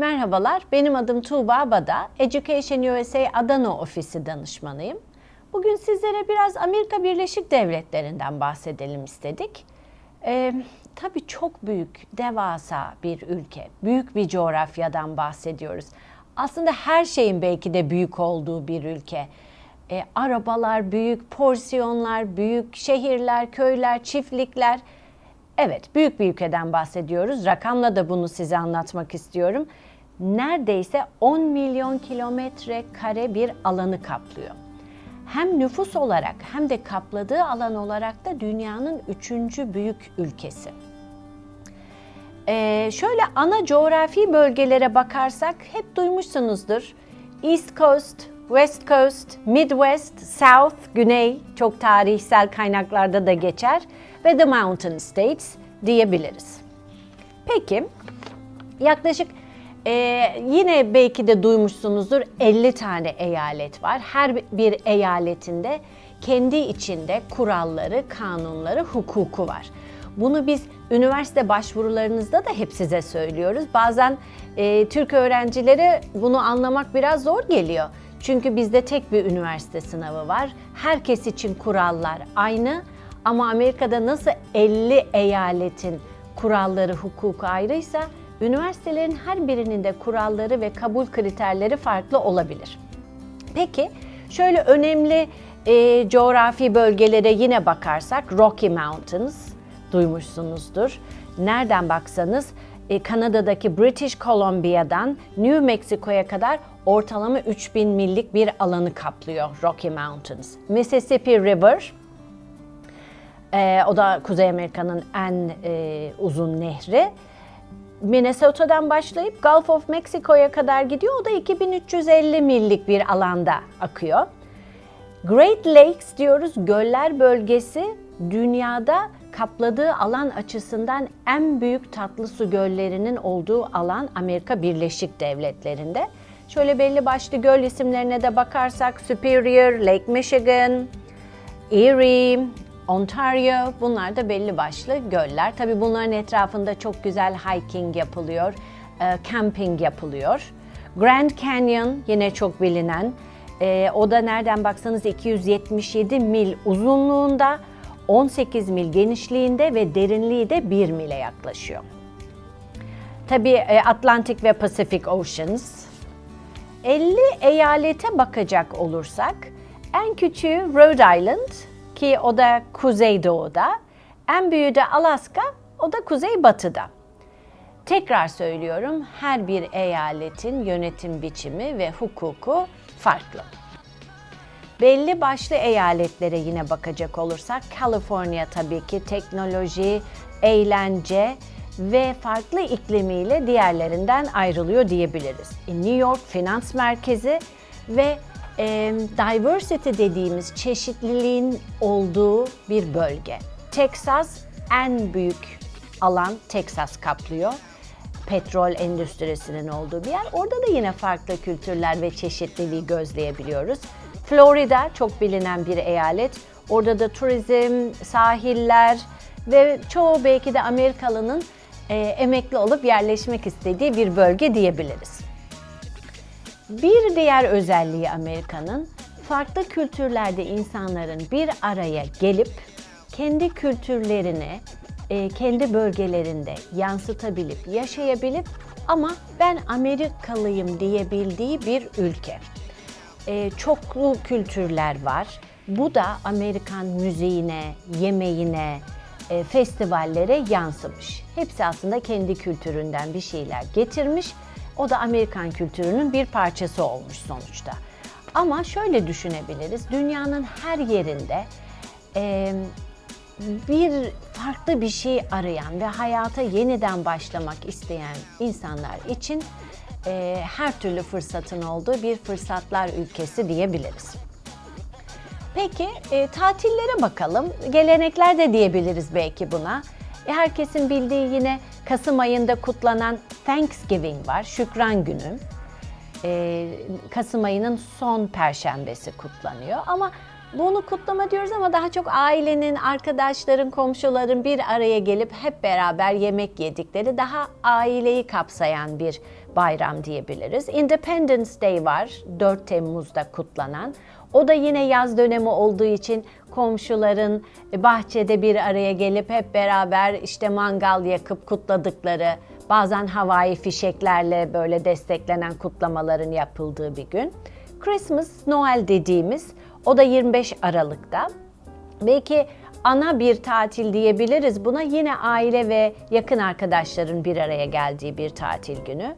Merhabalar, benim adım Tuğba Bada. Education USA Adana Ofisi danışmanıyım. Bugün sizlere biraz Amerika Birleşik Devletleri'nden bahsedelim istedik. Ee, tabii çok büyük, devasa bir ülke, büyük bir coğrafyadan bahsediyoruz. Aslında her şeyin belki de büyük olduğu bir ülke. Ee, arabalar büyük, porsiyonlar büyük, şehirler, köyler, çiftlikler. Evet, büyük bir ülkeden bahsediyoruz. Rakamla da bunu size anlatmak istiyorum. Neredeyse 10 milyon kilometre kare bir alanı kaplıyor. Hem nüfus olarak hem de kapladığı alan olarak da dünyanın üçüncü büyük ülkesi. Ee, şöyle ana coğrafi bölgelere bakarsak hep duymuşsunuzdur. East Coast, West Coast, Midwest, South, Güney çok tarihsel kaynaklarda da geçer ve The Mountain States diyebiliriz. Peki yaklaşık e, yine belki de duymuşsunuzdur 50 tane eyalet var. Her bir eyaletinde kendi içinde kuralları, kanunları, hukuku var. Bunu biz üniversite başvurularınızda da hep size söylüyoruz. Bazen e, Türk öğrencileri bunu anlamak biraz zor geliyor. Çünkü bizde tek bir üniversite sınavı var. Herkes için kurallar aynı ama Amerika'da nasıl 50 eyaletin kuralları, hukuku ayrıysa üniversitelerin her birinin de kuralları ve kabul kriterleri farklı olabilir. Peki şöyle önemli e, coğrafi bölgelere yine bakarsak Rocky Mountains duymuşsunuzdur. Nereden baksanız e, Kanada'daki British Columbia'dan New Mexico'ya kadar ortalama 3000 millik bir alanı kaplıyor Rocky Mountains. Mississippi River, e, o da Kuzey Amerika'nın en e, uzun nehri. Minnesota'dan başlayıp Gulf of Mexico'ya kadar gidiyor. O da 2350 millik bir alanda akıyor. Great Lakes diyoruz, göller bölgesi dünyada kapladığı alan açısından en büyük tatlı su göllerinin olduğu alan Amerika Birleşik Devletleri'nde. Şöyle belli başlı göl isimlerine de bakarsak Superior, Lake Michigan, Erie, Ontario bunlar da belli başlı göller. Tabi bunların etrafında çok güzel hiking yapılıyor, e, camping yapılıyor. Grand Canyon yine çok bilinen. E, o da nereden baksanız 277 mil uzunluğunda, 18 mil genişliğinde ve derinliği de 1 mile yaklaşıyor. Tabii e, Atlantic ve Pacific Oceans. 50 eyalete bakacak olursak en küçüğü Rhode Island ki o da kuzeydoğuda, en büyüğü de Alaska, o da kuzeybatıda. Tekrar söylüyorum, her bir eyaletin yönetim biçimi ve hukuku farklı. Belli başlı eyaletlere yine bakacak olursak, California tabii ki teknoloji, eğlence ve farklı iklimiyle diğerlerinden ayrılıyor diyebiliriz. E, New York finans merkezi ve e, diversity dediğimiz çeşitliliğin olduğu bir bölge. Texas en büyük alan Texas kaplıyor. Petrol endüstrisinin olduğu bir yer. Orada da yine farklı kültürler ve çeşitliliği gözleyebiliyoruz. Florida çok bilinen bir eyalet. Orada da turizm, sahiller ve çoğu belki de Amerikalının e, emekli olup yerleşmek istediği bir bölge diyebiliriz. Bir diğer özelliği Amerika'nın farklı kültürlerde insanların bir araya gelip kendi kültürlerini e, kendi bölgelerinde yansıtabilip, yaşayabilip ama ben Amerikalıyım diyebildiği bir ülke. E, çoklu kültürler var. Bu da Amerikan müziğine, yemeğine, e, festivallere yansımış. Hepsi aslında kendi kültüründen bir şeyler getirmiş o da Amerikan kültürünün bir parçası olmuş sonuçta. Ama şöyle düşünebiliriz, dünyanın her yerinde e, bir farklı bir şey arayan ve hayata yeniden başlamak isteyen insanlar için e, her türlü fırsatın olduğu bir fırsatlar ülkesi diyebiliriz. Peki e, tatillere bakalım. Gelenekler de diyebiliriz belki buna. E, herkesin bildiği yine Kasım ayında kutlanan Thanksgiving var, Şükran Günü. E, Kasım ayının son perşembesi kutlanıyor ama Bunu kutlama diyoruz ama daha çok ailenin, arkadaşların, komşuların bir araya gelip hep beraber yemek yedikleri daha aileyi kapsayan bir bayram diyebiliriz. Independence Day var 4 Temmuz'da kutlanan. O da yine yaz dönemi olduğu için komşuların bahçede bir araya gelip hep beraber işte mangal yakıp kutladıkları, bazen havai fişeklerle böyle desteklenen kutlamaların yapıldığı bir gün. Christmas, Noel dediğimiz o da 25 Aralık'ta. Belki ana bir tatil diyebiliriz buna. Yine aile ve yakın arkadaşların bir araya geldiği bir tatil günü.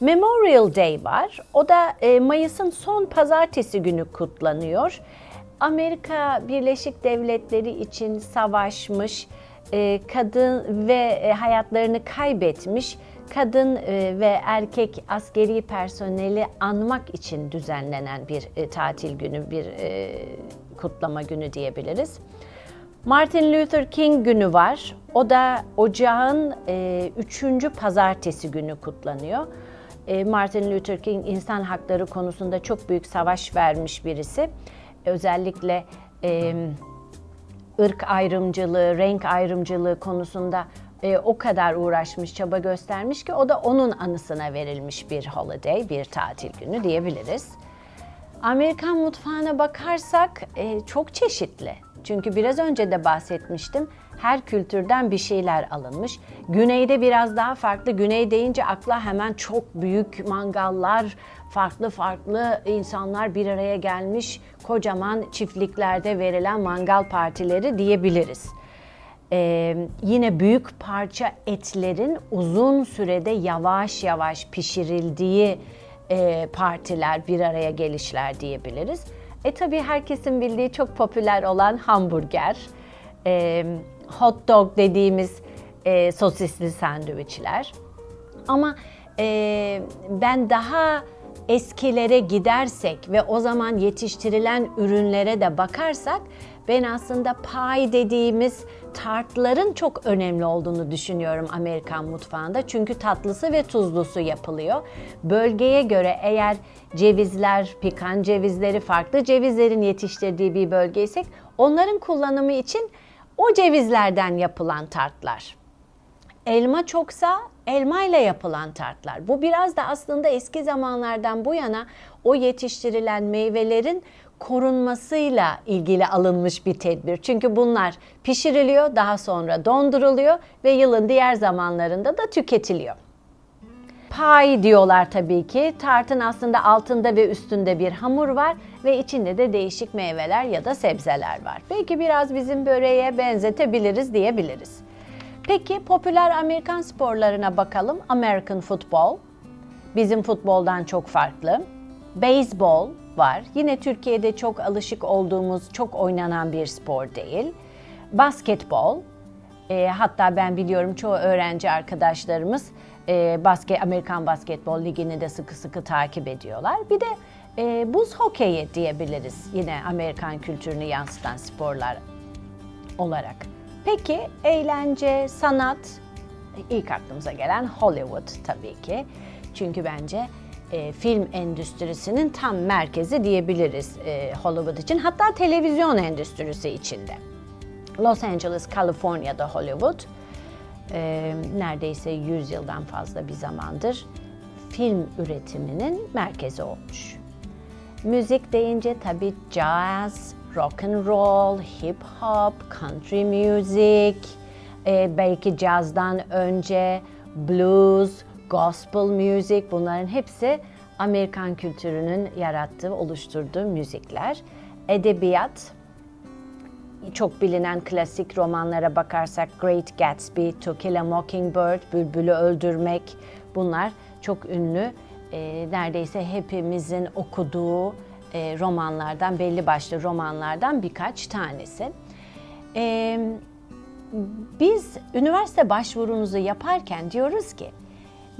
Memorial Day var. O da e, Mayıs'ın son pazartesi günü kutlanıyor. Amerika Birleşik Devletleri için savaşmış, kadın ve e, hayatlarını kaybetmiş kadın e, ve erkek askeri personeli anmak için düzenlenen bir e, tatil günü, bir e, kutlama günü diyebiliriz. Martin Luther King günü var. O da ocağın e, üçüncü pazartesi günü kutlanıyor. E, Martin Luther King insan hakları konusunda çok büyük savaş vermiş birisi. Özellikle e, ırk ayrımcılığı, renk ayrımcılığı konusunda e, o kadar uğraşmış, çaba göstermiş ki o da onun anısına verilmiş bir holiday, bir tatil günü diyebiliriz. Amerikan mutfağına bakarsak e, çok çeşitli. Çünkü biraz önce de bahsetmiştim. Her kültürden bir şeyler alınmış. Güneyde biraz daha farklı. Güney deyince akla hemen çok büyük mangallar, farklı farklı insanlar bir araya gelmiş kocaman çiftliklerde verilen mangal partileri diyebiliriz. Ee, yine büyük parça etlerin uzun sürede yavaş yavaş pişirildiği e, partiler, bir araya gelişler diyebiliriz. E tabii herkesin bildiği çok popüler olan hamburger, e, hot dog dediğimiz e, sosisli sandviçler. Ama e, ben daha eskilere gidersek ve o zaman yetiştirilen ürünlere de bakarsak ben aslında pie dediğimiz tartların çok önemli olduğunu düşünüyorum Amerikan mutfağında. Çünkü tatlısı ve tuzlusu yapılıyor. Bölgeye göre eğer cevizler, pikan cevizleri, farklı cevizlerin yetiştirdiği bir bölgeysek onların kullanımı için o cevizlerden yapılan tartlar. Elma çoksa elma ile yapılan tartlar. Bu biraz da aslında eski zamanlardan bu yana o yetiştirilen meyvelerin korunmasıyla ilgili alınmış bir tedbir. Çünkü bunlar pişiriliyor, daha sonra donduruluyor ve yılın diğer zamanlarında da tüketiliyor. Pie diyorlar tabii ki. Tartın aslında altında ve üstünde bir hamur var ve içinde de değişik meyveler ya da sebzeler var. Belki biraz bizim böreğe benzetebiliriz diyebiliriz. Peki popüler Amerikan sporlarına bakalım. American football bizim futboldan çok farklı. Baseball var. Yine Türkiye'de çok alışık olduğumuz, çok oynanan bir spor değil. Basketbol, e, hatta ben biliyorum çoğu öğrenci arkadaşlarımız e, basket, Amerikan Basketbol Ligi'ni de sıkı sıkı takip ediyorlar. Bir de e, buz hokeyi diyebiliriz yine Amerikan kültürünü yansıtan sporlar olarak. Peki eğlence, sanat, ilk aklımıza gelen Hollywood tabii ki. Çünkü bence e, film endüstrisinin tam merkezi diyebiliriz e, Hollywood için. Hatta televizyon endüstrisi içinde. Los Angeles, Kaliforniya'da Hollywood e, neredeyse 100 yıldan fazla bir zamandır film üretiminin merkezi olmuş. Müzik deyince tabii jazz, rock and roll, hip hop, country music, e, belki jazzdan önce blues, gospel music bunların hepsi Amerikan kültürünün yarattığı, oluşturduğu müzikler. Edebiyat, çok bilinen klasik romanlara bakarsak Great Gatsby, To Kill a Mockingbird, Bülbül'ü Öldürmek bunlar çok ünlü. E, neredeyse hepimizin okuduğu e, romanlardan, belli başlı romanlardan birkaç tanesi. E, biz üniversite başvurunuzu yaparken diyoruz ki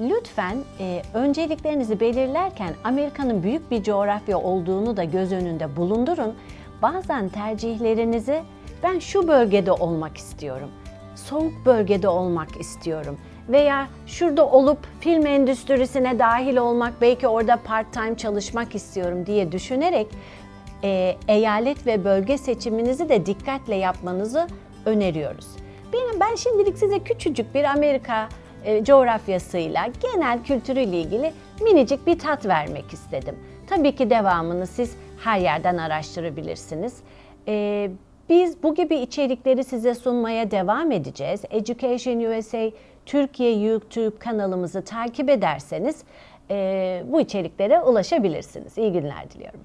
Lütfen e, önceliklerinizi belirlerken Amerika'nın büyük bir coğrafya olduğunu da göz önünde bulundurun. Bazen tercihlerinizi ben şu bölgede olmak istiyorum, soğuk bölgede olmak istiyorum veya şurada olup film endüstrisine dahil olmak, belki orada part-time çalışmak istiyorum diye düşünerek e, eyalet ve bölge seçiminizi de dikkatle yapmanızı öneriyoruz. Benim ben şimdilik size küçücük bir Amerika e, coğrafyasıyla genel kültürüyle ilgili minicik bir tat vermek istedim. Tabii ki devamını siz her yerden araştırabilirsiniz. E, biz bu gibi içerikleri size sunmaya devam edeceğiz. Education USA Türkiye YouTube kanalımızı takip ederseniz e, bu içeriklere ulaşabilirsiniz. İyi günler diliyorum.